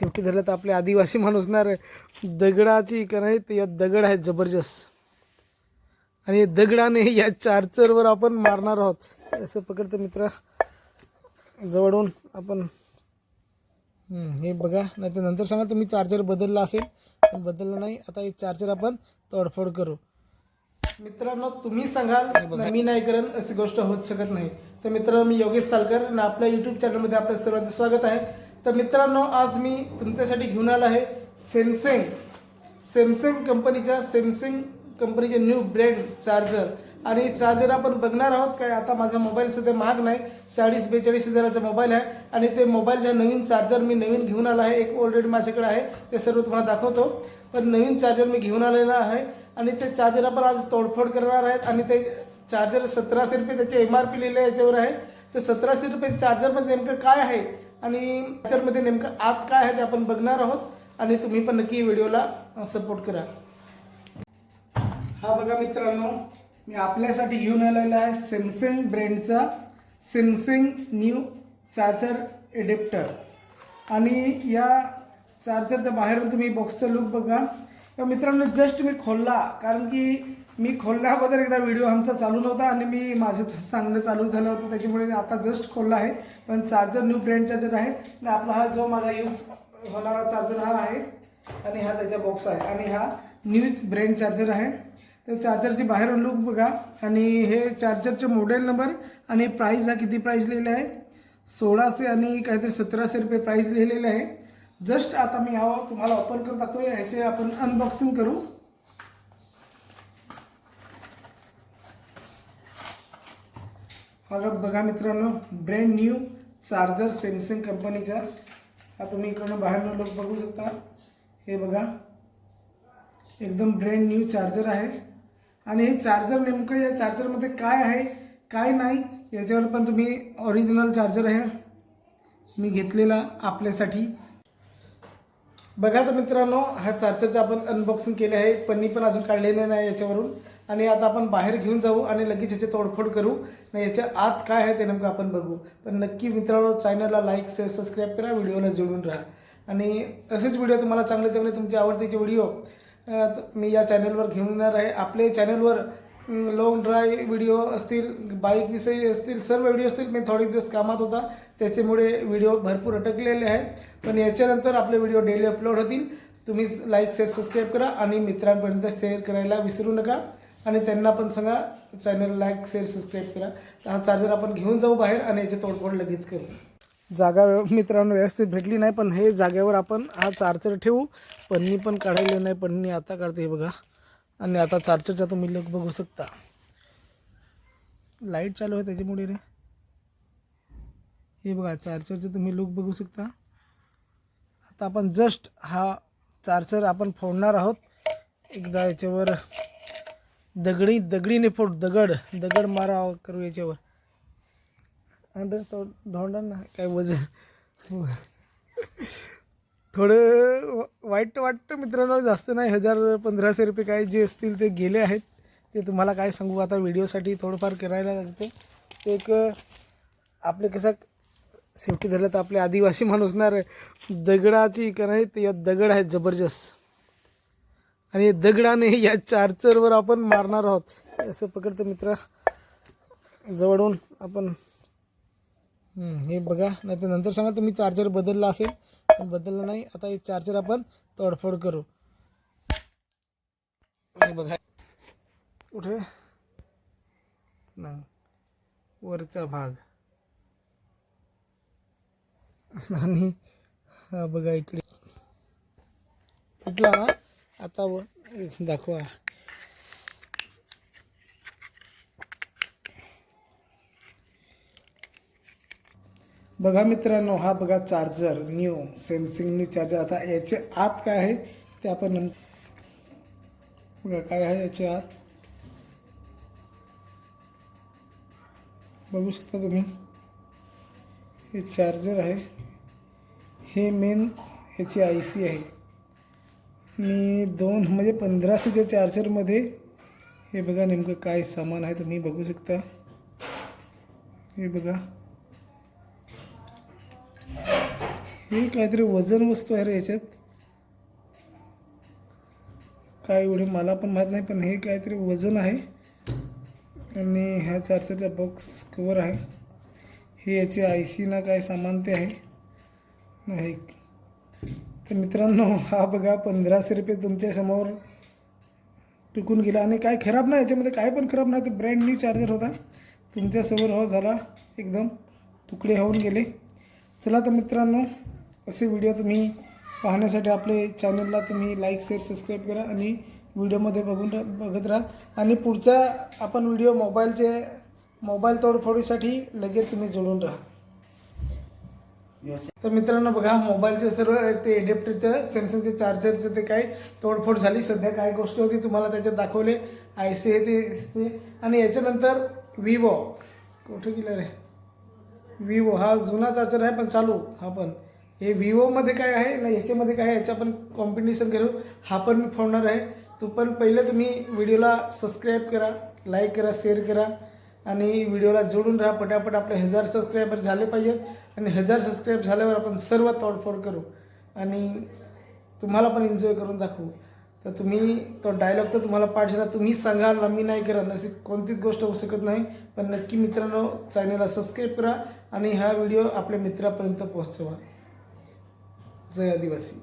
शेवटी धरलं तर आपले आदिवासी माणूस ना रे दगडाची का नाही ते या दगड आहेत जबरदस्त आणि दगडाने या चार्जरवर आपण मारणार आहोत. असं पकडतो मित्र. जवळून आपण हे बघा. नाही तर नंतर सांगा तुम्ही चार्जर बदलला असेल. पण बदललं नाही. आता हे चार्जर आपण तोडफोड करू. मित्रांनो तुम्ही सांगाल मी नाही करेन अशी गोष्ट होत शकत नाही. तर मित्रांनो मी योगेश सालकर आणि आपल्या युट्यूब चॅनलमध्ये आपल्या सर्वांचं स्वागत आहे. तर मित्रांनो आज मी तुमच्यासाठी घेऊन आलो आहे सॅमसंग सॅमसंग कंपनीच्या सॅमसंग कंपनीचे न्यू ब्रँड चार्जर आणि चार्जर आपण बघणार आहोत काय आता माझा मोबाईल सध्या महाग नाही चाळीस बेचाळीस हजाराचा मोबाईल आहे. आणि ते मोबाईलच्या नवीन चार्जर मी नवीन घेऊन आला आहे एक ऑलरेडी माझ्याकडे आहे ते सर्व तुम्हाला दाखवतो. पण नवीन चार्जर मी घेऊन आलेला आहे आणि ते चार्जर आपण आज तोडफोड करणार आहेत आणि ते चार्जर सतराशे रुपये त्याचे एम आर पी लिहिले याच्यावर आहे. तर सतराशे रुपये चार्जरमध्ये नेमकं काय आहे? आणि त्याच्यामध्ये नेमकं आत काय आहे ते आपण बघणार आहोत. आणि तुम्ही पण नक्की व्हिडिओला सपोर्ट करा. हा बघा मित्रांनो मी आपल्यासाठी घेऊन आलेला आहे सॅमसंग ब्रँडचा सॅमसंग न्यू चार्जर एडेप्टर आणि या चार्जरच्या बाहेरून तुम्ही बॉक्सचा लुक बघा. तर मित्रांनो जस्ट मी खोलला कारण की मी खोलल्याबद्दल एकदा व्हिडिओ आमचा चालू नव्हता आणि मी माझं सांगणं चालू झालं होतं त्याच्यामुळे मी आता जस्ट खोलला आहे. पण चार्जर न्यू ब्रँड चार्जर आहे. आणि आपला हा जो माझा यूज होणारा चार्जर हा आहे आणि हा त्याचा बॉक्स आहे. आणि हा न्यू ब्रँड चार्जर आहे. तर चार्जरची बाहेरून लुक बघा. आणि हे चार्जरचे मॉडेल नंबर आणि प्राईस हा किती प्राईस लिहिला आहे? सोळाशे आणि काहीतरी सतराशे रुपये प्राईस लिहिलेलं आहे. जस्ट आता मी हा तुम्हाला ओपन करून दाखवतो याचे आपण अनबॉक्सिंग करू. हा बघा मित्रांनो ब्रँड न्यू चार्जर सॅमसंग कंपनीचा हा तुम्ही इकडनं बाहेरनं लोक बघू शकता. हे बघा एकदम ब्रँड न्यू चार्जर आहे. आणि हे चार्जर नेमकं या चार्जरमध्ये काय आहे काय नाही याच्यावर पण तुम्ही ऑरिजिनल चार्जर आहे. मी घेतलेला आपल्यासाठी. बघा तर मित्रांनो ह्या चार्जरचं आपण अनबॉक्सिंग केले आहे. पन्नी पण अजून काढलेले नाही याच्यावरून. आणि आता आपण बाहेर घेऊन जाऊ आणि लगेच याची तोडफोड करू. आणि याच्या आत काय आहे ते नेमकं आपण बघू. पण नक्की मित्रांनो चॅनलला लाईक शेअर सबस्क्राईब करा. व्हिडिओला जोडून राहा. आणि असेच व्हिडिओ तुम्हाला चांगले चांगले तुमचे आवडतेचे व्हिडिओ मी या चॅनलवर घेऊन येणार आहे. आपले चॅनलवर लॉंग ड्राईव्ह व्हिडिओ असतील बाईक विषयी असतील सर्व व्हिडिओ असतील. मी थोडे दिवस कामात होता त्याच्यामुळे व्हिडिओ भरपूर अटकलेले आहेत. पण याच्यानंतर आपले व्हिडिओ डेली अपलोड होतील. तुम्ही लाईक शेअर सबस्क्राईब करा आणि मित्रांपर्यंत शेअर करायला विसरू नका. आणि त्यांना पण सांगा चॅनल लाईक शेअर सबस्क्राईब करा. हा चार्जर आपण घेऊन जाऊ बाहेर आणि याची तोडफोड लगेच करू. जागा व्यव- मित्रांनो व्यवस्थित भेटली नाही पण हे जागेवर आपण हा चार्जर ठेवू. पन्नी पण काढायला नाही पन्नी आता काढते हे बघा. आणि आता चार्जरचा तुम्ही लग बघू शकता. लाइट चालू आहे त्याच्यामुळे रे. हे बघा चार्जरचं तुम्ही लुक बघू शकता. आता आपण जस्ट हा चार्जर आपण फोडणार आहोत. एकदा याच्यावर दगडी दगडीने फोड दगड दगड मारा करू याच्यावर. आणि तो धोंडा ना काय वजन? थोडं व- वाईट वाटतं मित्रांनो जास्त नाही. हजार पंधराशे रुपये काय जे असतील ते गेले आहेत. ते तुम्हाला काय सांगू? आता व्हिडिओसाठी थोडंफार करायला लागते ते एक आपले कसं सेफ्टी धरलं तर आपले आदिवासी माणूस ना दगडाची का नाही ते यात दगड आहेत जबरदस्त. आणि दगडाने या चार्जरवर आपण मारणार आहोत. असं पकडतो मित्र. जवळून आपण हे बघा. नाही तर नंतर सांगा तुम्ही चार्जर बदलला असेल. पण बदललं नाही. आता हे चार्जर आपण तोडफोड करू. बघा. कुठे? ना वरचा भाग. आणि हा बघा इकडे. कुठला ना? आता व दाखवा. बघा मित्रांनो हा बघा charger new Samsung new charger आता याचे आत काय आहे ते आपण बघा काय आहे याच्या आत. बघू शकता तुम्ही. हे चार्जर आहे. हे मेन याची आय सी आहे. मी दोन म्हणजे पंधराशेच्या चार्जरमध्ये हे बघा नेमकं काय सामान आहे तुम्ही बघू शकता. हे बघा. हे काहीतरी वजन वस्तू आहे रे याच्यात. काय एवढे मला पण माहीत नाही पण हे काहीतरी वजन आहे. आणि ह्या चार्जरचा बॉक्स कवर आहे. हे याचे आय सी ना काय सामान ते आहे. नाही. तर मित्रांनो हा बघा पंधराशे रुपये तुमच्यासमोर टिकून गेला. आणि काय खराब नाही याच्यामध्ये काय पण खराब नाही. ते ब्रँड न्यू चार्जर होता. तुमच्यासमोर हो झाला. एकदम तुकडे होऊन गेले. चला तर मित्रांनो असे व्हिडिओ तुम्ही पाहण्यासाठी आपले चॅनलला तुम्ही लाईक शेअर सबस्क्राईब करा आणि व्हिडिओमध्ये बघून रा- बघत राहा. आणि पुढचा आपण व्हिडिओ मोबाईलचे मोबाईल तोडफोडीसाठी लगेच तुम्ही जोडून राहा. तर मित्रांनो बघा मोबाईलचे सर्व ते एडेप्टरचं सॅमसंगचे चार्जरचं ते काय तोडफोड झाली. सध्या काय गोष्टी होती तुम्हाला त्याच्यात दाखवले. आय सी हे ते ते आणि याच्यानंतर विवो कुठे गेलं रे? विवो हा जुना चार्जर आहे पण चालू. हा पण. हे विवोमध्ये काय आहे ना याच्यामध्ये काय आहे याचं आपण कॉम्पिटिशन करू. हा पण मी फोडणार आहे. तो पण पहिले तुम्ही व्हिडिओला सबस्क्राईब करा लाईक करा शेअर करा. आणि व्हिडिओला जोडून राहा. पटापट आपले हजार सबस्क्रायबर झाले पाहिजेत. आणि हजार सबस्क्राईब झाल्यावर आपण सर्व तोडफोड करू. आणि तुम्हाला पण एन्जॉय करून दाखवू. तर तुम्ही तो डायलॉग तर तुम्हाला पाठशाला तुम्ही सांगाल सांगा ना मी नाही करा नसे कोणतीच गोष्ट होऊ शकत नाही. पण नक्की मित्रांनो चॅनलला सबस्क्राईब करा आणि हा व्हिडिओ आपल्या मित्रापर्यंत पोहोचवा. जय आदिवासी.